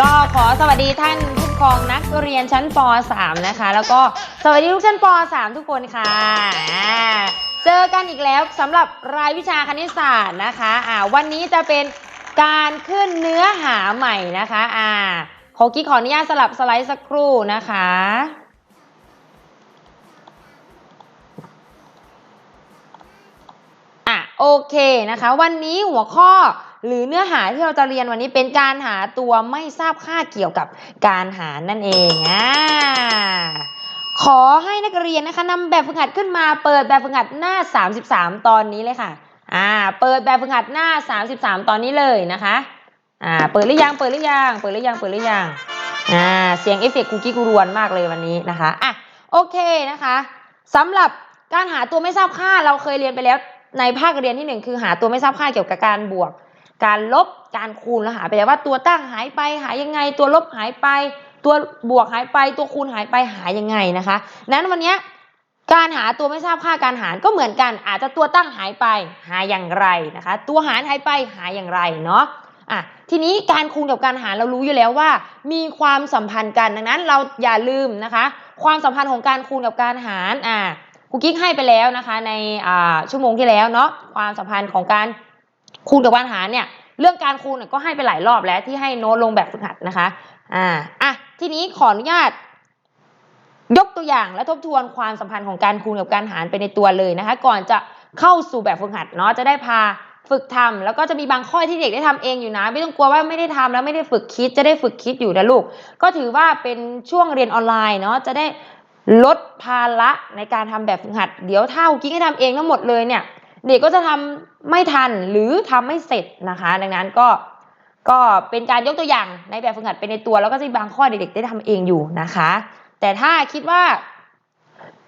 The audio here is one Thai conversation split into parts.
ก็ขอสวัสดีท่านผู้ปกครองนักเรียนชั้นป .3 นะคะ แล้วก็สวัสดีทุกชั้นป .3 ทุกคนค่ะอ่าเจอกันอีกแล้วสำหรับรายวิชาคณิตศาสตร์นะคะอ่าวันนี้จะเป็นการขึ้นเนื้อหาใหม่นะคะอ่าขอกิ๊กขออนุญาตสลับสไลด์สักครู่นะคะอะโอเคนะคะ วันนี้หัวข้อ หรือเนื้อหาที่เราจะเรียนวันนี้เป็นการหาตัวไม่ทราบค่าเกี่ยวกับการหารนั่นเองอ่าขอให้นักเรียนนะคะนำแบบฝึกหัดขึ้นมาเปิดแบบฝึกหัดหน้า 33 ตอนนี้เลยค่ะอ่าเปิดแบบฝึกหัดหน้า 33 ตอนนี้เลยนะคะอ่าเปิดหรือยังเปิดหรือยังเปิดหรือยังเปิดหรือยังอ่าเสียงเอฟเฟกต์คุกกี้กูรวนมากเลยวันนี้นะคะอะโอเคนะคะสำหรับการหาตัวไม่ทราบค่าเราเคยเรียนไปแล้วในภาคเรียนที่หนึ่งคือหาตัวไม่ทราบค่าเกี่ยวกับการบวก การลบการคูณแล้วหาไปแล้วว่าตัวตั้งหายไปหายยังไง ตัวลบหายไป ตัวบวกหายไป ตัวคูณหายไปหายยังไงนะคะ นั้นวันนี้การหาตัวไม่ทราบค่าการหารก็เหมือนกันอาจจะตัวตั้งหายไปหาอย่างไรนะคะ ตัวหารหายไปหาอย่างไรเนาะอะทีนี้การคูณกับการหารเรารู้อยู่แล้วว่า มีความสัมพันธ์กันดังนั้นเราอย่าลืมนะคะ ความสัมพันธ์ของการคูณกับการหารอ่าครูกิ๊กให้ไปแล้วนะคะ ในอ่าชั่วโมงที่แล้วเนาะความสัมพันธ์ของการ คูณกับการหารเนี่ยเรื่องการคูณเนี่ยก็ให้ไปหลายรอบแล้วที่ให้โน้ตลงแบบฝึกหัดนะคะอ่าอะทีนี้ขออนุญาต ยกตัวอย่างและทบทวนความสัมพันธ์ของการคูณกับการหารไปในตัวเลยนะคะ ก่อนจะเข้าสู่แบบฝึกหัดเนาะจะได้พาฝึกทำแล้วก็จะมีบางข้อที่เด็กได้ทำเองอยู่นะ ไม่ต้องกลัวว่าไม่ได้ทำแล้วไม่ได้ฝึกคิดจะได้ฝึกคิดอยู่นะลูก ก็ถือว่าเป็นช่วงเรียนออนไลน์เนาะจะได้ลดภาระในการทำแบบฝึกหัด เดี๋ยวถ้ากิ๊กให้ทำเองทั้งหมดเลยเนี่ย เด็กก็จะทำไม่ทันหรือทำไม่เสร็จนะคะ ดังนั้นก็ก็เป็นการยกตัวอย่างในแบบฝึกหัดไปในตัว แล้วก็จะบางข้อเด็กๆได้ทำเองอยู่นะคะ แต่ถ้าคิดว่า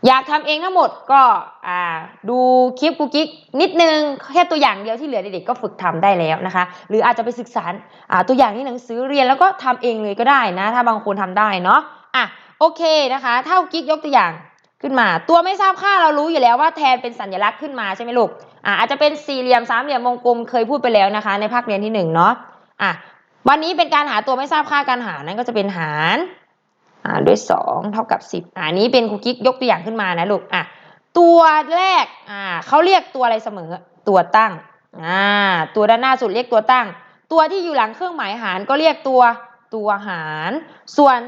อยากทำเองทั้งหมดก็อ่าดูคลิปกูกิ๊กนิดนึงแค่ตัวอย่างเดียวที่เหลือเด็กๆก็ฝึกทำได้แล้วนะคะ หรืออาจจะไปศึกษาอ่าตัวอย่างที่หนังสือเรียนแล้วก็ทำเองเลยก็ได้นะ ถ้าบางคนทำได้เนาะอะโอเคนะคะ ถ้ากิ๊กยกตัวอย่าง ขึ้นมา ตัวไม่ทราบค่าเรารู้อยู่แล้วว่าแทนเป็นสัญลักษณ์ขึ้นมาใช่ไหมลูกอะอาจจะเป็นสี่เหลี่ยมสามเหลี่ยมวงกลมเคยพูดไปแล้วนะคะ ในภาคเรียนที่หนึ่งเนาะอะวันนี้เป็นการหาตัวไม่ทราบค่าการหารนั่นก็จะเป็นหารอ่าด้วยสองเท่ากับสิบอ่านี้เป็นครูกิ๊กยกตัวอย่างขึ้นมานะลูกอะตัวแรกอ่าเขาเรียกตัวอะไรเสมอตัวตั้งอ่าตัวด้านหน้าสุดเรียกตัวตั้ง ตัวที่อยู่หลังเครื่องหมายหารก็เรียกตัวตัวหาร ส่วน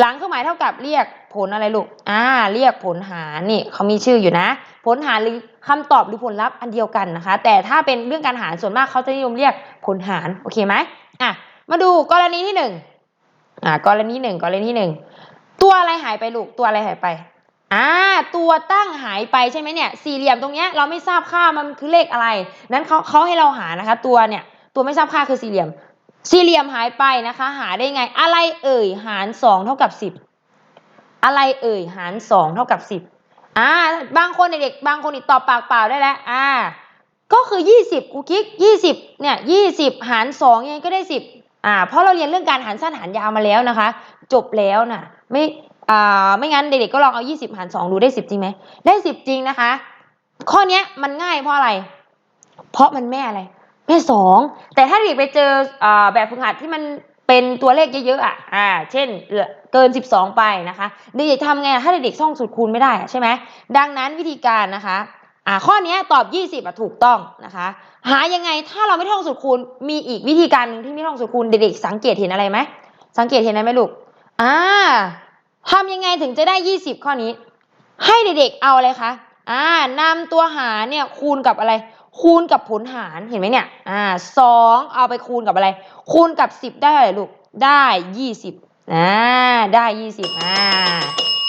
หลังเครื่องหมายเท่ากับเรียก ผลอะไรลูก อ่า เรียกผลหารนี่เขามีชื่ออยู่นะ ผลหารหรือคำตอบหรือผลลัพธ์อันเดียวกันนะคะ แต่ถ้าเป็นเรื่องการหารส่วนมากเขาจะนิยมเรียกผลหาร โอเคไหมอะ มาดูกรณีที่หนึ่งอ่า กรณีหนึ่งกรณีที่หนึ่ง ตัวอะไรหายไปลูก ตัวอะไรหายไป อ่า ตัวตั้งหายไปใช่ไหมเนี่ย สี่เหลี่ยมตรงเนี้ยเราไม่ทราบค่ามันคือเลขอะไร นั้นเขาเขาให้เราหานะคะ ตัวเนี่ย ตัวไม่ทราบค่าคือสี่เหลี่ยม สี่เหลี่ยมหายไปนะคะ หาได้ไง อะไรเอ่ย หารสองเท่ากับสิบ อะไรเอ่ยหารสองเท่ากับสิบอ่าบางคนเด็กๆบางคนอีกตอบปากเปล่าได้แล้วอ่า ก็คือยี่สิบกูกิ๊กยี่สิบเนี่ยยี่สิบหารสองยังไงก็ได้สิบอ่าเพราะเราเรียนเรื่องการหารสั้นหารยาวมาแล้วนะคะ จบแล้วนะไม่อ่าไม่งั้นเด็กๆก็ลองเอายี่สิบหารสองดูได้สิบจริงไหมได้สิบจริงนะคะ ข้อเนี้ยมันง่ายเพราะอะไร เพราะมันแม่อะไรแม่สองแต่ถ้าเด็กไปเจออ่าแบบฝึกหัดที่มัน เป็นตัวเลขเยอะๆอะ อ่า เช่นเกิน 12 ไปนะคะเด็กๆทำไงถ้าเด็กๆท่องสูตรคูณไม่ได้อะใช่ไหมดังนั้นวิธีการนะคะอ่าข้อนี้ตอบ 20อะถูกต้องนะคะ หายังไงถ้าเราไม่ท่องสูตรคูณมีอีกวิธีการหนึ่งที่ไม่ท่องสูตรคูณเด็กๆสังเกตเห็นอะไรไหมสังเกตเห็นอะไรไหมลูกอ่าทำยังไงถึงจะได้ 20 ข้อนี้ ให้เด็กๆเอาอะไรคะอ่านำตัวหารเนี่ยคูณกับอะไร คูณกับผลหารเห็นไหมเนี่ย อ่าสองเอาไปคูณกับอะไร คูณกับสิบได้อะไรลูก ได้ยี่สิบอ่าได้ยี่สิบอ่า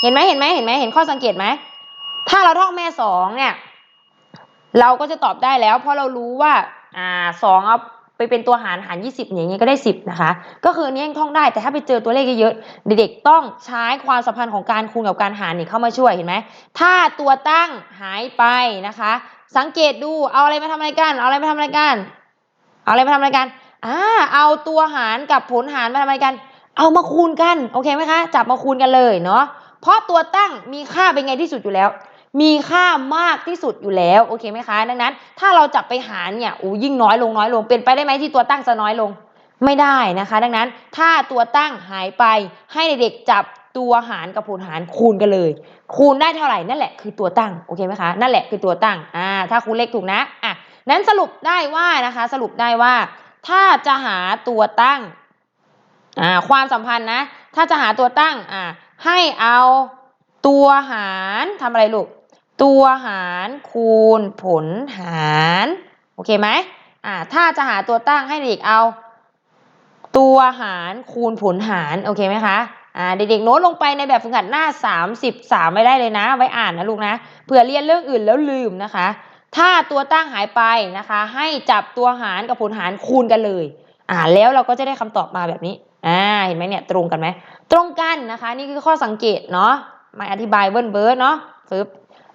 เห็นไหมเห็นไหมเห็นไหมเห็นข้อสังเกตไหม ถ้าเราท่องแม่สองเนี่ย เราก็จะตอบได้แล้ว เพราะเรารู้ว่า อ่าสองเอาไปเป็นตัวหารหารยี่สิบอย่างเงี้ยก็ได้สิบนะคะ ก็คืออันนี้ยังท่องได้แต่ถ้าไปเจอตัวเลขเยอะๆเด็กๆต้องใช้ความสัมพันธ์ของการคูณกับการหารนี่เข้ามาช่วยเห็นไหมถ้าตัวตั้งหายไปนะคะ สังเกตดูเอาอะไรมาทำอะไรกัน เอาอะไรมาทำอะไรกัน เอาอะไรมาทำอะไรกันอ่าเอาตัวหารกับผลหารมาทำอะไรกัน เอามาคูณกันโอเคไหมคะ จับมาคูณกันเลยเนาะเพราะตัวตั้งมีค่าเป็นไงที่สุดอยู่แล้ว มีค่ามากที่สุดอยู่แล้วโอเคไหมคะ ดังนั้น ถ้าเราจับไปหารเนี่ยอู้ยิ่งน้อยลงน้อยลงเป็นไปได้ไหมที่ตัวตั้งจะน้อยลงไม่ได้นะคะ ดังนั้นถ้าตัวตั้งหายไปให้เด็กๆจับ ตัวหารกับผลหารคูณกันเลย คูณได้เท่าไหร่นั่นแหละคือตัวตั้งโอเคไหมคะนั่นแหละคือตัวตั้งอ่าถ้าคูณเลขถูกนะอะนั้นสรุปได้ว่านะคะ สรุปได้ว่า ถ้าจะหาตัวตั้งอ่าความสัมพันธ์นะ ถ้าจะหาตัวตั้งอ่าให้เอาตัวหารทำอะไรลูกตัวหารคูณผลหารโอเคไหมอ่าถ้าจะหาตัวตั้งให้เด็กเอา ตัวหารคูณผลหารโอเคไหมคะ อ่าเด็กๆโน้ตลงไปในแบบฝึกหัดหน้า 33ไว้ได้เลยนะ ไว้อ่านนะลูกนะเผื่อเรียนเรื่องอื่นแล้วลืมนะคะ ถ้าตัวตั้งหายไปนะคะ ให้จับตัวหารกับผลหารคูณกันเลยอ่าแล้วเราก็จะได้คำตอบมาแบบนี้อ่าเห็นไหมเนี่ยตรงกันไหมตรงกันนะคะ นี่คือข้อสังเกตเนาะมาอธิบายเบิ้ลเบิร์ดเนาะปึ๊บ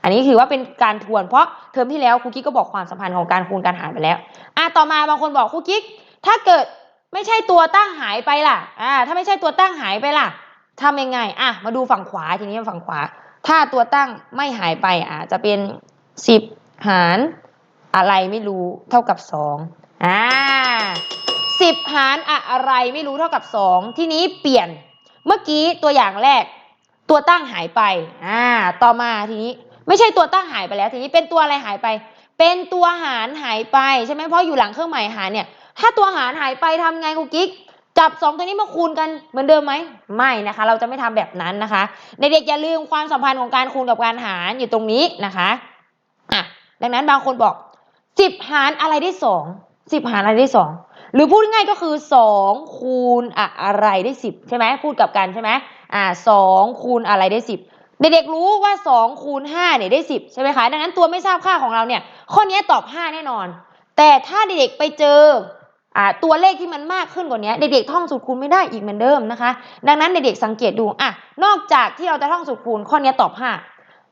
อันนี้ถือว่าเป็นการทวนเพราะเทอมที่แล้วครูกิ๊กก็บอกความสัมพันธ์ของการคูณการหารไปแล้วอะต่อมาบางคนบอกครูกิ๊กถ้าเกิดไม่ใช่ตัวตั้งหายไปล่ะอ่าถ้าไม่ใช่ตัวตั้งหายไปล่ะ ทำยังไงอะมาดูฝั่งขวาทีนี้ฝั่งขวา ถ้าตัวตั้งไม่หายไปอะจะเป็นสิบหารอะไรไม่รู้เท่ากับสองอ่าสิบหารอะไรไม่รู้เท่ากับสองทีนี้เปลี่ยนเมื่อกี้ตัวอย่างแรก ตัวตั้งหายไปอ่าต่อมาทีนี้ไม่ใช่ตัวตั้งหายไปแล้ว ทีนี้เป็นตัวอะไรหายไป เป็นตัวหารหายไปใช่ไหมเพราะอยู่หลังเครื่องหมายหารเนี่ย ถ้าตัวหารหายไปทำไงครูกิ๊ก จับสองตัวนี้มาคูณกันเหมือนเดิมไหมไม่นะคะ เราจะไม่ทำแบบนั้นนะคะ ในเด็กอย่าลืมความสัมพันธ์ของการคูณกับการหารอยู่ตรงนี้นะคะอะดังนั้นบางคนบอกสิบหารอะไรได้สองสิบหารอะไรได้สองหรือพูดง่ายก็คือสองคูณอะไรได้สิบใช่ไหมพูดกับกันใช่ไหมอ่าสองคูณอะไรได้สิบเด็กๆรู้ว่าสองคูณห้าเนี่ยได้สิบใช่ไหมคะ ดังนั้นตัวไม่ทราบค่าของเราเนี่ย ข้อนี้ตอบห้าแน่นอน แต่ถ้าเด็กๆไปเจอ ตัวเลขที่มันมากขึ้นกว่านี้เด็กๆท่องสูตรคูณไม่ได้อีกเหมือนเดิมนะคะ ดังนั้นเด็กๆสังเกตดูอะนอกจากที่เราจะท่องสูตรคูณข้อนี้ตอบห้า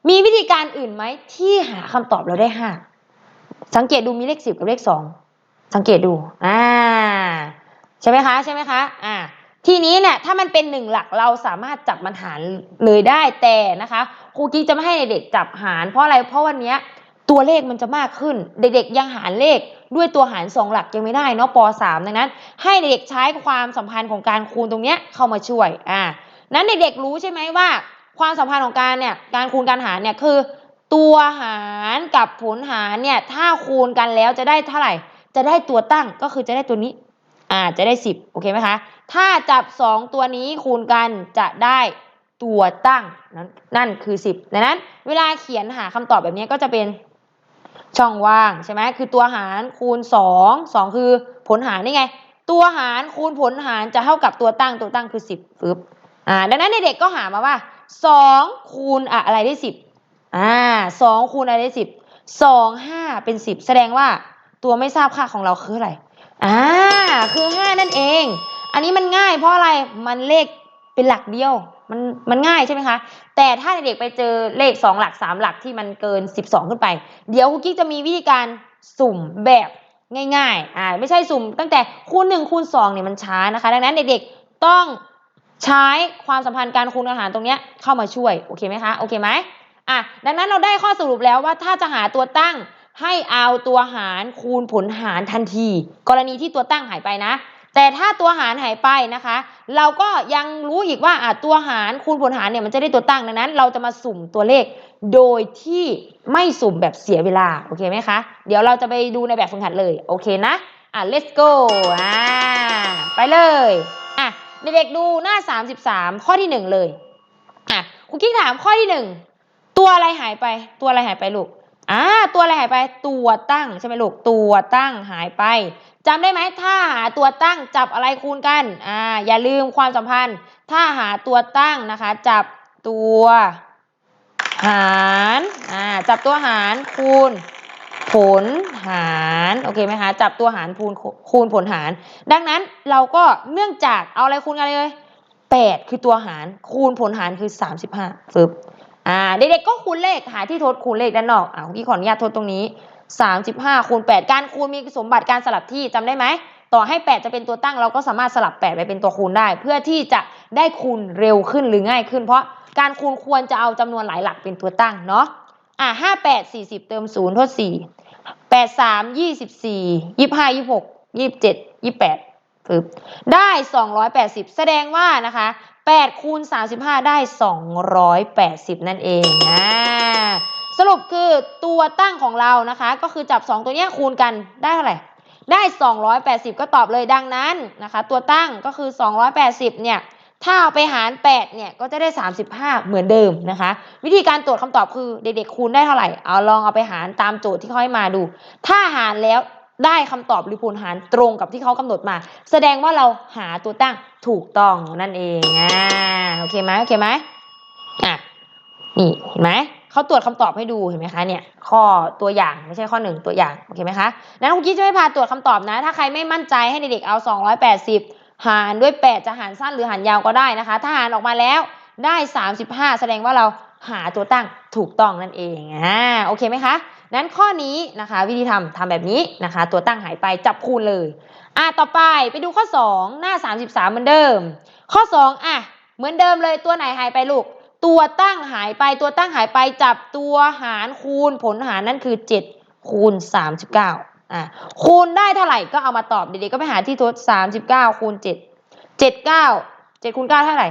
มีวิธีการอื่นไหมที่หาคำตอบเราได้ห้าสังเกตดูมีเลขสิบกับเลขสองสังเกตดูอ่าใช่ไหมคะใช่ไหมคะอ่าทีนี้เนี่ยถ้ามันเป็นหนึ่งหลักเราสามารถจับมันหารเลยได้แต่นะคะครูกิ๊กจะไม่ให้เด็กจับหาร เพราะอะไรเพราะวันเนี้ย ตัวเลขมันจะมากขึ้น เด็กๆยังหารเลขด้วยตัวหารสองหลักยังไม่ได้เนาะป .3 ดังนั้น ให้เด็กๆใช้ความสัมพันธ์ของการคูณตรงเนี้ยเข้ามาช่วยอ่านั้นเด็กๆรู้ใช่ไหมว่า ความสัมพันธ์ของการเนี่ยการคูณการหารเนี่ยคือ ตัวหารกับผลหารเนี่ยถ้าคูณกันแล้วจะได้เท่าไหร่ จะได้ตัวตั้งก็คือจะได้ตัวนี้อ่าจะได้สิบโอเคไหมคะ ถ้าจับสองตัวนี้คูณกันจะได้ตัวตั้งนั่นนั่นคือสิบดังนั้น เวลาเขียนหาคำตอบแบบนี้ก็จะเป็น ช่องว่างใช่ไหมคือตัวหารคูณสองสองคือผลหารนี่ไง ตัวหารคูณผลหารจะเท่ากับตัวตั้งตัวตั้งคือสิบฟึบอ่าดังนั้นเด็กๆก็หามาว่าสองคูณอะไรได้สิบอ่าสองคูณอะไรได้สิบสองห้าเป็นสิบแสดงว่าตัวไม่ทราบค่าของเราคืออะไรอ่าคือห้านั่นเอง อันนี้มันง่ายเพราะอะไรมันเลขเป็นหลักเดียว มันมันง่ายใช่ไหมคะ แต่ถ้าเด็กไปเจอเลขสองหลักสามหลักที่มันเกินสิบสองขึ้นไป เดี๋ยวคุกกิ๊กจะมีวิธีการสุ่มแบบง่ายๆ อ่าไม่ใช่สุ่ม ตั้งแต่คูณหนึ่งคูณสองเนี่ยมันช้านะคะ ดังนั้นเด็กๆต้องใช้ความสัมพันธ์การคูณอาหารตรงเนี้ยเข้ามาช่วย โอเคไหมคะ โอเคไหมอะดังนั้นเราได้ข้อสรุปแล้วว่าถ้าจะหาตัวตั้งให้เอาตัวหารคูณผลหารทันที กรณีที่ตัวตั้งหายไปนะ แต่ถ้าตัวหารหายไปนะคะ เราก็ยังรู้อีกว่าอะตัวหารคูณผลหารเนี่ยมันจะได้ตัวตั้งดังนั้น เราจะมาสุ่มตัวเลขโดยที่ไม่สุ่มแบบเสียเวลาโอเคไหมคะเดี๋ยวเราจะไปดูในแบบฝึกหัดเลยโอเคนะอะ let's go อ่าไปเลยอะเด็กๆดูหน้า 33 ข้อที่ 1 เลยอะครูกิ๊กถามข้อที่ 1 ตัวอะไรหายไปตัวอะไรหายไปลูกอ่าตัวอะไรหายไปตัวตั้งใช่ไหมลูกตัวตั้งหายไป จำได้ไหมถ้าหาตัวตั้งจับอะไรคูณกันอ่าอย่าลืมความสัมพันธ์ ถ้าหาตัวตั้งนะคะ จับตัวหารอ่าจับตัวหารคูณผลหารโอเคไหมคะจับตัวหารคูณคูณผลหาร ดังนั้นเราก็เนื่องจากเอาอะไรคูณกันเลยแปดคือตัวหารคูณผลหารคือสามสิบห้าฟึบอ่าเด็กๆก็คูณเลขหาที่ทดคูณเลขด้านนอกอ่าพี่ขออนุญาตทดตรงนี้ 35คูณ8การคูณมีสมบัติการสลับที่จำได้ไหมต่อให้ 8 จะเป็นตัวตั้งเราก็สามารถสลับ 8 ไปเป็นตัวคูณได้ เพื่อที่จะได้คูณเร็วขึ้นหรือง่ายขึ้น เพราะการคูณควรจะเอาจำนวนหลายหลักเป็นตัวตั้งเนาะอะห้าแปดสี่สิบเติมศูนย์ทดสี่แปดสามยี่สิบสี่ยี่ห้ายี่หกยี่เจ็ดยี่แปดปึ๊บได้สองร้อยแปดสิบแสดงว่านะคะแปดคูณสามสิบห้าได้สองร้อยแปดสิบนั่นเองนะ สรุปคือตัวตั้งของเรานะคะ ก็คือจับสองตัวนี้คูณกันได้เท่าไหร่ได้ 280 ก็ตอบเลยดังนั้นนะคะ ตัวตั้งก็คือ 280 เนี่ยถ้าเอาไปหาร 8 เนี่ย ก็จะได้ 35 เหมือนเดิมนะคะ วิธีการตรวจคำตอบคือเด็กๆคูณได้เท่าไหร่ เอาลองเอาไปหารตามโจทย์ที่เขาให้มาดู ถ้าหารแล้วได้คำตอบหรือผลหารตรงกับที่เขากำหนดมา แสดงว่าเราหาตัวตั้งถูกต้องนั่นเองอ่าโอเคไหมโอเคไหมอะนี่เห็นไหม เขาตรวจคำตอบให้ดูเห็นไหมคะเนี่ยข้อตัวอย่างไม่ใช่ข้อหนึ่งตัวอย่างโอเคไหมคะนั้นคุณกิ๊จะไม่พาตรวจคำตอบนะ ถ้าใครไม่มั่นใจให้เด็กๆเอา 280 หารด้วย 8 จะหารสั้นหรือหารยาวก็ได้นะคะ ถ้าหารออกมาแล้วได้ 35 แสดงว่าเราหาตัวตั้งถูกต้องนั่นเองอ่าโอเคไหมคะนั้นข้อนี้นะคะวิธีทำทำแบบนี้นะคะ ตัวตั้งหายไปจับคูณเลยอะต่อไปไปดูข้อ 2 หน้า 33 เหมือนเดิม ข้อ 2อะเหมือนเดิมเลยตัวไหนหายไปลูก ตัวตั้งหายไปตัวตั้งหายไปจับตัวหารคูณผลหารนั่นคือ 7 คูณ 39อะคูณได้เท่าไหร่ก็เอามาตอบเด็กๆก็ไปหาที่ทด39 คูณ 7 79 7คูณ9เท่าไหร่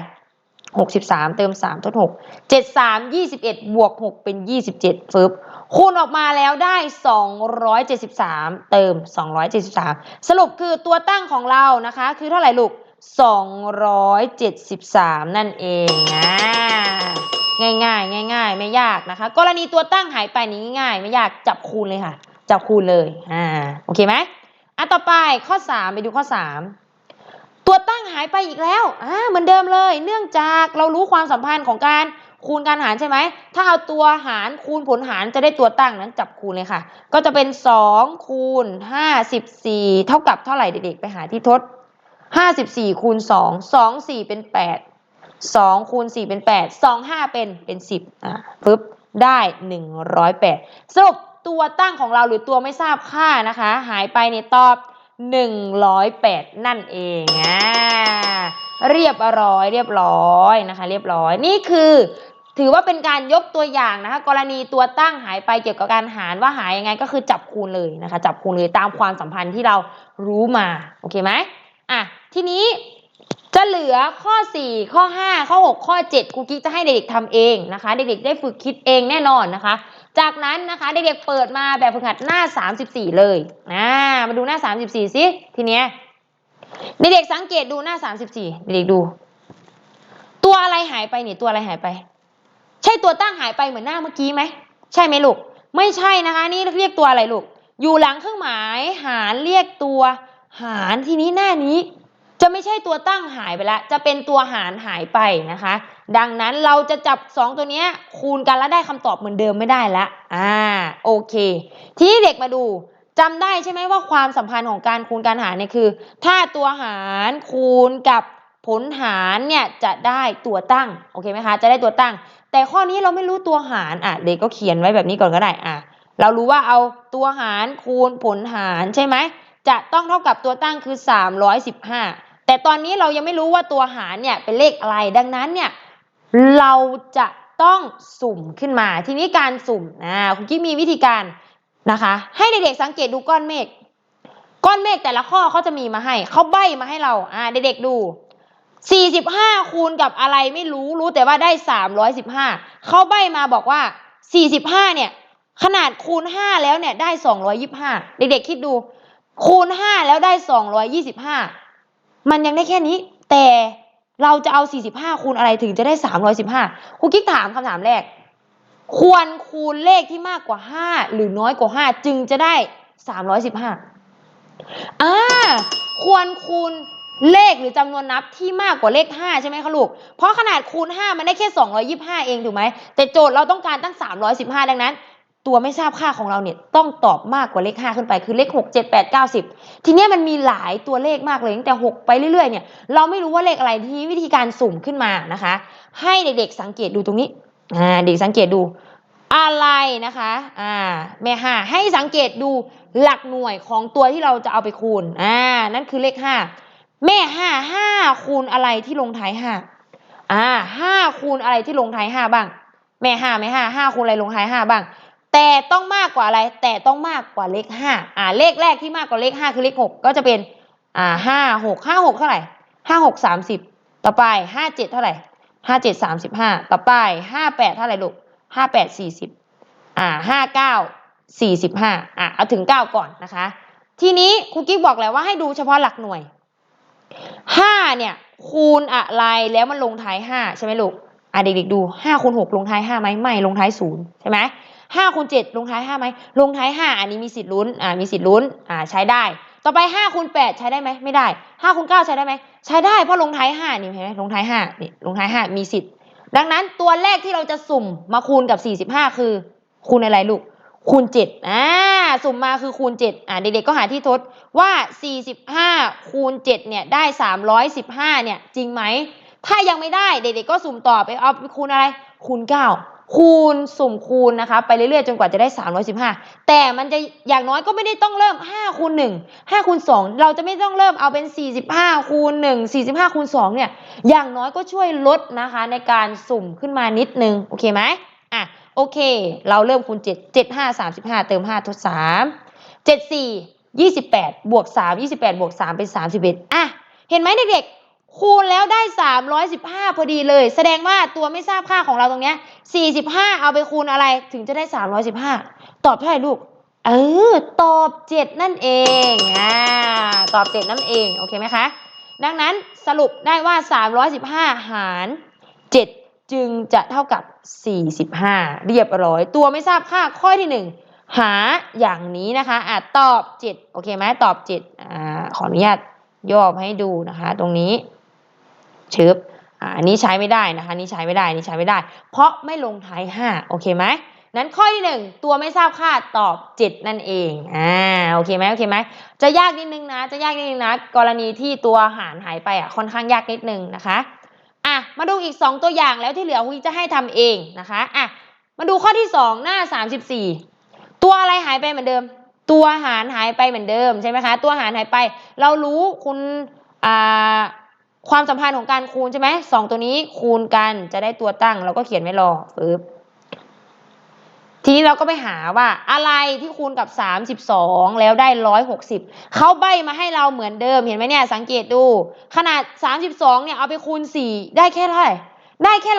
63 เติม 3 ทด 6 73 21 บวก 6 เป็น 27ฟึบคูณออกมาแล้วได้ 273 เติม 273 สรุปคือตัวตั้งของเรานะคะ คือเท่าไหร่ลูก 273 นั่นเองนะ ง่ายง่ายง่ายง่ายไม่ยากนะคะ กรณีตัวตั้งหายไปนี้ง่ายไม่ยากจับคูณเลยค่ะ จับคูณเลยอ่าโอเคไหมอะต่อไปข้อ 3 ไปดูข้อ 3 ตัวตั้งหายไปอีกแล้วอ่าเหมือนเดิมเลย เนื่องจากเรารู้ความสัมพันธ์ของการคูณการหารใช่ไหม ถ้าเอาตัวหารคูณผลหารจะได้ตัวตั้งนั้นจับคูณเลยค่ะ ก็จะเป็น 2 คูณ 54 เท่ากับเท่าไหร่เด็กๆ ไปหาที่ทด 54คูณ2 2 4 เป็น 8 2คูณ4เป็น8 2 5เป็นเป็น10อะปึ๊บได้108สรุปตัวตั้งของเราหรือตัวไม่ทราบค่านะคะ หายไปในตอบ108นั่นเองอ่าเรียบร้อยเรียบร้อยนะคะ เรียบร้อยนี่คือถือว่าเป็นการยกตัวอย่างนะคะ กรณีตัวตั้งหายไปเกี่ยวกับการหารว่าหายยังไงก็คือจับคูณเลยนะคะ จับคูณเลยตามความสัมพันธ์ที่เรารู้มา โอเคไหมอะทีนี้ จะเหลือข้อ 4 ข้อ 5 ข้อ 6 ข้อ 7ครูกิ๊กจะให้เด็กๆทำเองนะคะ เด็กๆได้ฝึกคิดเองแน่นอนนะคะ จากนั้นนะคะเด็กๆเปิดมาแบบฝึกหัดหน้า 34 เลยนะมาดูหน้า 34สิทีเนี้ยเด็กๆสังเกตดูหน้า 34 เด็กๆดู ตัวอะไรหายไปเนี่ยตัวอะไรหายไป ใช่ตัวตั้งหายไปเหมือนหน้าเมื่อกี้ไหมใช่ไหมลูก ไม่ใช่นะคะ นี่เรียกตัวอะไรลูก อยู่หลังเครื่องหมายหารเรียกตัว หารทีนี้หน้านี้ จะไม่ใช่ตัวตั้งหายไปแล้วจะเป็นตัวหารหายไปนะคะ ดังนั้นเราจะจับ 2 ตัวนี้คูณกันแล้วได้คำตอบเหมือนเดิมไม่ได้ละอ่าโอเค ทีนี้เด็กมาดูจำได้ใช่ไหมว่าความสัมพันธ์ของการคูณการหารเนี่ยคือ ถ้าตัวหารคูณกับผลหารเนี่ยจะได้ตัวตั้งโอเคไหมคะจะได้ตัวตั้ง แต่ข้อนี้เราไม่รู้ตัวหารอะเด็กก็เขียนไว้แบบนี้ก่อนก็ได้อะเรารู้ว่าเอาตัวหารคูณผลหารใช่ไหมจะต้องเท่ากับตัวตั้งคือ 315 แต่ตอนนี้เรายังไม่รู้ว่าตัวหารเนี่ยเป็นเลขอะไร ดังนั้นเนี่ยเราจะต้องสุ่มขึ้นมา ทีนี้การสุ่มอ่าคุณกิ๊กมีวิธีการนะคะ ให้เด็กๆสังเกตดูก้อนเมฆก้อนเมฆแต่ละข้อเขาจะมีมาให้เขาใบมาให้เราอ่าเด็กๆดู 45 คูณกับอะไรไม่รู้รู้แต่ว่าได้ 315เขาใบมาบอกว่า 45 เนี่ย ขนาดคูณ 5 แล้วเนี่ยได้ 225 เด็กๆคิดดู คูณ 5 แล้วได้ 225 มันยังได้แค่นี้ แต่เราจะเอา 45 คูณอะไรถึงจะได้ 315ครูกิ๊กถามคำถามแรก ควรคูณเลขที่มากกว่า 5 หรือน้อยกว่า 5 จึงจะได้ 315อ่าควรคูณเลขหรือจำนวนนับที่มากกว่าเลข 5 ใช่ไหมคะลูก เพราะขนาดคูณ 5 มันได้แค่ 225 เองถูกไหม แต่โจทย์เราต้องการตั้ง 315 ดังนั้น ตัวไม่ทราบค่าของเราเนี่ยต้องตอบมากกว่าเลข 5 ขึ้นไปคือเลข 6 7 8 9 10 ทีนี้มันมีหลายตัวเลขมากเลยตั้งแต่ 6 ไปเรื่อยๆเนี่ยเราไม่รู้ว่าเลขอะไรที่วิธีการสุ่มขึ้นมานะคะ ให้เด็กๆสังเกตดูตรงนี้อ่าเด็กสังเกตดูอะไรนะคะอ่าแม่ห้าให้สังเกตดูหลักหน่วยของตัวที่เราจะเอาไปคูณอ่านั่นคือเลข 5 แม่ห้าห้าคูณอะไรที่ลงท้ายห้าอ่าห้าคูณอะไรที่ลงท้ายห้าบ้าง แม่ห้าไม่ห้าห้าคูณอะไรลงท้ายห้าบ้าง แต่ต้องมากกว่าอะไร แต่ต้องมากกว่าเลขห้าอ่าเลขแรกที่มากกว่าเลขห้าคือเลขหกก็จะเป็นอ่าห้าหกห้าหกเท่าไหร่ห้าหกสามสิบต่อไปห้าเจ็ดเท่าไหร่ห้าเจ็ดสามสิบห้าต่อไปห้าแปดเท่าไหร่ลูกห้าแปดสี่สิบอ่าห้าเก้าสี่สิบห้าอ่าเอาถึงเก้าก่อนนะคะ ทีนี้ครูกิ๊กบอกแล้วว่าให้ดูเฉพาะหลักหน่วยห้าเนี่ยคูณอะไรแล้วมันลงท้ายห้าใช่ไหมลูกอะเด็กๆดูห้าคูณหกลงท้ายห้าไหมไม่ลงท้ายศูนย์ใช่ไหม ห้าคูณเจ็ดลงท้ายห้าไหมลงท้ายห้าอันนี้มีสิทธิ์ลุ้นอ่ามีสิทธิ์ลุ้นอ่าใช้ได้ ต่อไปห้าคูณแปดใช้ได้ไหมไม่ได้ห้าคูณเก้าใช้ได้ไหมใช้ได้เพราะลงท้ายห้านี่เห็นไหมลงท้ายห้านี่ลงท้ายห้ามีสิทธิ์ ดังนั้นตัวเลขที่เราจะสุ่มมาคูณกับสี่สิบห้าคือ คูณอะไรลูกคูณเจ็ดอ่าสุ่มมาคือคูณเจ็ดอ่าเด็กๆก็หาที่ทดว่าสี่สิบห้าคูณเจ็ดเนี่ยได้สามร้อยสิบห้าเนี่ยจริงไหมถ้ายังไม่ได้เด็กๆก็สุ่มต่อไปเอาคูณอะไรคูณเก้า คูณสุ่มคูณนะคะไปเรื่อยๆจนกว่าจะได้ 315 แต่มันจะอย่างน้อยก็ไม่ได้ต้องเริ่ม 5 คูณ 1 5 คูณ 2 เราจะไม่ต้องเริ่มเอาเป็น 45 คูณ 1 45 คูณ 2 เนี่ย อย่างน้อยก็ช่วยลดนะคะในการสุ่มขึ้นมานิดนึง โอเคไหมอะ โอเค เราเริ่มคูณ 7 7 5 35 เติม 5 ทด 3 7 4 28 บวก 3 28 บวก 3 เป็น 31 อะ เห็นไหมเด็กๆ คูณแล้วได้ 315 พอดีเลย แสดงว่าตัวไม่ทราบค่าของเราตรงเนี้ย 45 เอาไปคูณอะไรถึงจะได้ 315 ตอบเท่าไหร่ลูก เออ ตอบ 7 นั่นเองอ่าตอบ 7 นั่นเอง โอเคไหมคะ ดังนั้นสรุปได้ว่า 315 หาร 7 จึงจะเท่ากับ 45 เรียบร้อย ตัวไม่ทราบค่าข้อที่ 1 หาอย่างนี้นะคะอะตอบ 7 โอเคไหมตอบ 7อ่าขออนุญาตย่อให้ดูนะคะ ตรงนี้ ชึบอ่าอันนี้ใช้ไม่ได้นะคะนี้ใช้ไม่ได้นี้ใช้ไม่ได้ เพราะไม่ลงท้าย 5 โอเคไหมนั้นข้อที่ 1 ตัวไม่ทราบค่าตอบ 7 นั่นเองอ่าโอเคไหมโอเคไหมจะยากนิดนึงนะ จะยากนิดนึงนะ กรณีที่ตัวหารหายไปอะค่อนข้างยากนิดนึงนะคะอะมาดูอีก 2 ตัวอย่างแล้วที่เหลือคุยจะให้ทำเองนะคะอะมาดูข้อที่ 2 หน้า 34 ตัวอะไรหายไปเหมือนเดิม ตัวหารหายไปเหมือนเดิมใช่ไหมคะ ตัวหารหายไป เรารู้คุณอ่า ความสัมพันธ์ของการคูณใช่ไหมสองตัวนี้คูณกันจะได้ตัวตั้ง เราก็เขียนไว้รอปึ๊บทีนี้เราก็ไปหาว่าอะไรที่คูณกับ 32 แล้วได้ 160 เขาใบมาให้เราเหมือนเดิมเห็นไหมเนี่ยสังเกตดู ขนาด 32 เนี่ยเอาไปคูณ 4 ได้แค่เท่าไหร่ได้แค่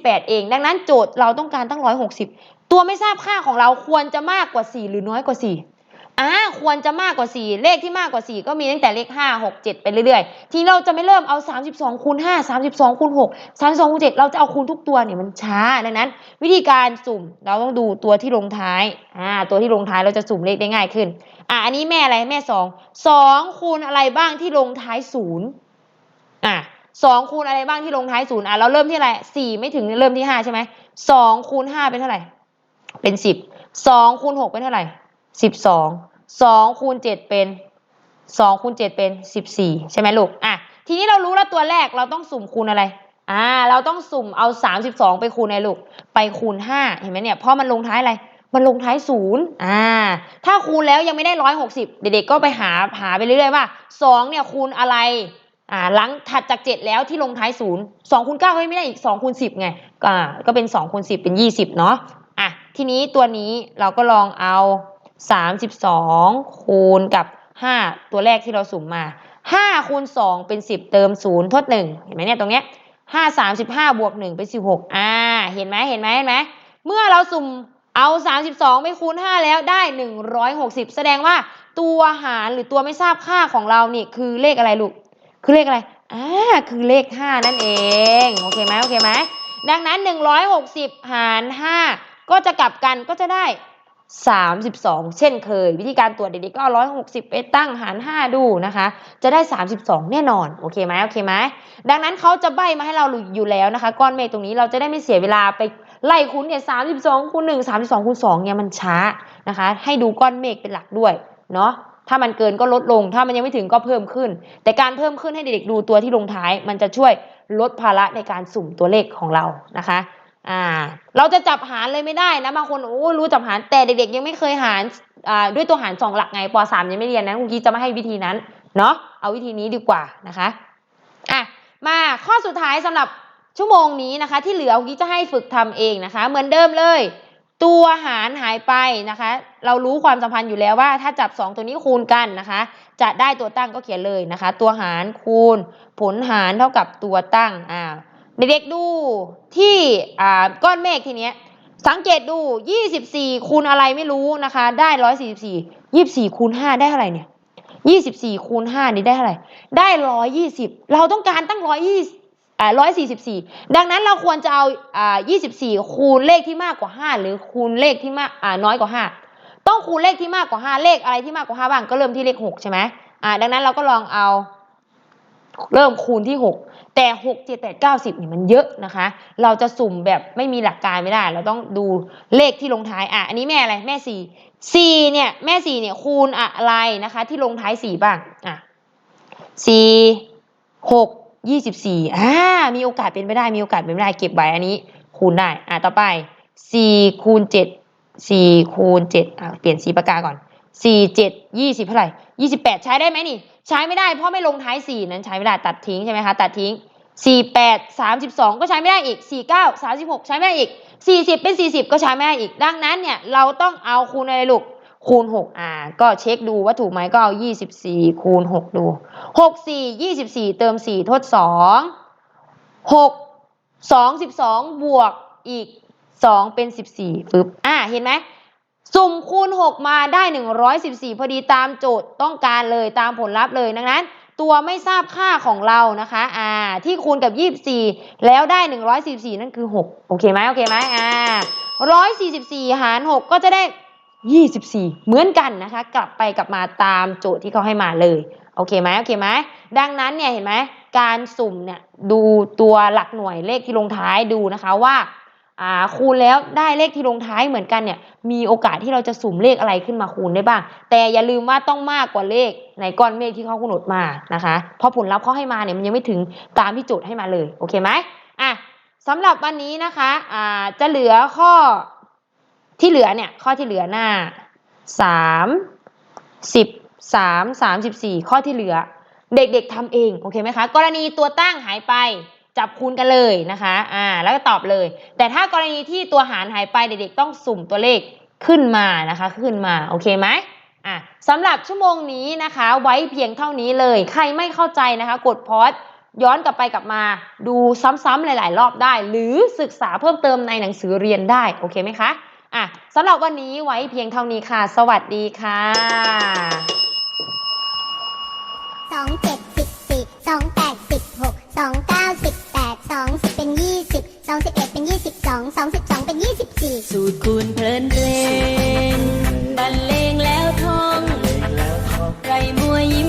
128 เอง ดังนั้นโจทย์เราต้องการตั้ง 160 ตัวไม่ทราบค่าของเราควรจะมากกว่า 4 หรือน้อยกว่า 4 อ่าควรจะมากกว่า 4 เลขที่มากกว่า 4 ก็มีตั้งแต่เลข 5 6 7 ไปเรื่อยๆ ทีเราจะไม่เริ่มเอา 32คูณ5 32คูณ6 32คูณ7เราจะเอาคูณทุกตัวเนี่ยมันช้า ดังนั้น วิธีการสุ่มเราต้องดูตัวที่ลงท้ายอ่าตัวที่ลงท้ายเราจะสุ่มเลขได้ง่ายขึ้นอ่าอันนี้แม่อะไรแม่ 2 2คูณอะไรบ้างที่ลงท้าย0อะ2คูณอะไรบ้างที่ลงท้าย0อะเราเริ่มที่อะไร4ไม่ถึงเริ่มที่5ใช่ไหม2คูณ5เป็นเท่าไหร่ เป็น10 2คูณ6เป็นเท่าไหร่ สิบสองสองคูณเจ็ดเป็นสองคูณเจ็ดเป็นสิบสี่ใช่ไหมลูกอะทีนี้เรารู้แล้วตัวแรกเราต้องสุ่มคูณอะไรอ่าเราต้องสุ่มเอาสามสิบสองไปคูณอะไรลูกไปคูณห้าเห็นไหมเนี่ยเพราะมันลงท้ายอะไรมันลงท้ายศูนย์อ่า ถ้าคูณแล้วยังไม่ได้ร้อยหกสิบเด็กๆก็ไปหาหาไปเรื่อยๆว่าสองเนี่ยคูณอะไร อ่า หลังถัดจากเจ็ดแล้วที่ลงท้ายศูนย์สองคูณเก้าก็ไม่ได้อีกสองคูณสิบไง ก็ก็เป็นสองคูณสิบเป็นยี่สิบเนาะ อะ ทีนี้ตัวนี้เราก็ลองเอา 32คูณกับ5ตัวแรกที่เราสุ่มมา5คูณ2เป็น10เติม0ทด1เห็นไหมเนี่ยตรงเนี้ย5 35บวก1เป็น16อ่า เห็นไหมเห็นไหมเห็นไหมเมื่อเราสุ่มเอา32ไปคูณ5แล้วได้160แสดงว่าตัวหารหรือตัวไม่ทราบค่าของเรานี่คือเลขอะไรลูก คือเลขอะไรอ่าคือเลข5นั่นเองโอเคไหมโอเคไหมดังนั้น160หาร5ก็จะกลับกันก็จะได้ 32 เช่นเคย วิธีการตรวจเด็กๆก็เอา160 ไปตั้งหาร 5 ดูนะคะ จะได้ 32 แน่นอน โอเคไหมโอเคไหมดังนั้นเขาจะใบมาให้เราอยู่แล้วนะคะ ก้อนเมฆตรงนี้เราจะได้ไม่เสียเวลาไปไล่คูณเนี่ย32คูณ1 32คูณ2เนี่ยมันช้านะคะ ให้ดูก้อนเมฆเป็นหลักด้วยเนาะถ้ามันเกินก็ลดลง ถ้ามันยังไม่ถึงก็เพิ่มขึ้น แต่การเพิ่มขึ้นให้เด็กๆดูตัวที่ลงท้าย มันจะช่วยลดภาระในการสุ่มตัวเลขของเรานะคะ อ่า เราจะจับหารเลยไม่ได้นะบางคนโอ้รู้จับหารแต่เด็กๆยังไม่เคยหารอ่าด้วยตัวหารสองหลักไงปสามยังไม่เรียนนะคุณกี้จะไม่ให้วิธีนั้นเนาะเอาวิธีนี้ดีกว่านะคะอะมาข้อสุดท้ายสำหรับชั่วโมงนี้นะคะ ที่เหลือกิ๊กจะให้ฝึกทำเองนะคะ เหมือนเดิมเลย ตัวหารหายไปนะคะ เรารู้ความสัมพันธ์อยู่แล้วว่า ถ้าจับ 2 ตัวนี้คูณกันนะคะ จะได้ตัวตั้งก็เขียนเลยนะคะ ตัวหารคูณ ผลหารเท่ากับตัวตั้งอ่า เด็กๆดูที่ก้อนเมฆทีเนี้ยสังเกตดู 24 คูณอะไรไม่รู้นะคะ ได้ 144 24 คูณ 5 ได้เท่าไหร่เนี่ย 24 คูณ 5 นี่ได้เท่าไหร่ ได้ 120 เราต้องการตั้ง 120อ่า144 ดังนั้นเราควรจะเอาอ่า24 คูณเลขที่มากกว่า 5 หรือคูณเลขที่มากอ่าน้อยกว่า 5 ต้องคูณเลขที่มากกว่า 5 เลขอะไรที่มากกว่า 5 บ้าง ก็เริ่มที่เลข 6 ใช่ไหมอ่า ดังนั้นเราก็ลองเอา เริ่มคูณที่ 6 แต่ 6 7 8 9 10นี่มันเยอะนะคะ เราจะสุ่มแบบไม่มีหลักการไม่ได้ เราต้องดูเลขที่ลงท้ายอะอันนี้แม่อะไรแม่ 4 4เนี่ยแม่ 4เนี่ยคูณอะไรนะคะ ที่ลงท้าย 4 บ้างอะ4 6 24อ่ามีโอกาสเป็นไปได้มีโอกาสเป็นไปได้เก็บไว้อันนี้ คูณได้อะต่อไป 4 คูณ 7 4คูณ7อะเปลี่ยนสีปากกาก่อน 4 7 20เท่าไหร่28ใช้ได้ไหมนี่ ใช้ไม่ได้เพราะไม่ลงท้าย4นั้นใช้ไม่ได้ตัดทิ้งใช่ไหมคะตัดทิ้ง48 32ก็ใช้ไม่ได้อีก49 36ใช้ไม่ได้อีก40เป็น40ก็ใช้ไม่ได้อีก ดังนั้นเนี่ยเราต้องเอาคูณอะไรลูกคูณ6อ่าก็เช็คดูว่าถูกไหมก็เอา24คูณ6ดู6 4 24เติม4ทด2 6 2 12บสองบวกอีก2เป็น14ปึ๊บอ่าเห็นไหม สุ่มคูณ 6 มาได้ 114 พอดีตามโจทย์ต้องการเลยตามผลลัพธ์เลยดังนั้น ตัวไม่ทราบค่าของเรานะคะอ่าที่คูณกับ 24 แล้วได้144นั่นคือ 6 โอเคไหมโอเคไหมอ่า144 หาร 6 ก็จะได้ 24 เหมือนกันนะคะ กลับไปกลับมาตามโจทย์ที่เขาให้มาเลยโอเคไหมโอเคไหมดังนั้นเนี่ยเห็นไหมการสุ่มเนี่ยดูตัวหลักหน่วยเลขที่ลงท้ายดูนะคะว่า คูณแล้วได้เลขที่ลงท้ายเหมือนกันเนี่ยมีโอกาสที่เราจะสุ่มเลขอะไรขึ้นมาคูณได้บ้าง แต่อย่าลืมว่าต้องมากกว่าเลขในก้อนเมฆที่เขากำหนดมานะคะเพราะผลลัพธ์เขาให้มาเนี่ยมันยังไม่ถึงตามที่โจทย์ให้มาเลยโอเคไหมอะสำหรับวันนี้นะคะอ่าจะเหลือข้อที่เหลือเนี่ยข้อที่เหลือหน้าสามสิบสามสามสิบสี่ข้อที่เหลือ เด็กๆทำเองโอเคไหมคะกรณีตัวตั้งหายไป จับคูณกันเลยนะคะอ่าแล้วก็ตอบเลย แต่ถ้ากรณีที่ตัวหารหายไปเด็กๆต้องสุ่มตัวเลขขึ้นมานะคะขึ้นมาโอเคไหมอะสำหรับชั่วโมงนี้นะคะ ไว้เพียงเท่านี้เลย ใครไม่เข้าใจนะคะ กดพอดย้อนกลับไปกลับมาดูซ้ำๆหลาย ๆ รอบได้ หรือศึกษาเพิ่มเติมในหนังสือเรียนได้โอเคไหมคะอะสำหรับวันนี้ไว้เพียงเท่านี้ค่ะ สวัสดีค่ะสองเจ็ดสิบสี่สองแปดสิบหกสองเก้า องสิบเป็นยี่สิบสองสิบเอ็ดเป็นยี่สิบสองสองสิบสองเป็นยี่สิบสี่สูตรคูณเพลินเพลงบรรเลงแล้วท่องไรมัวยิ้ม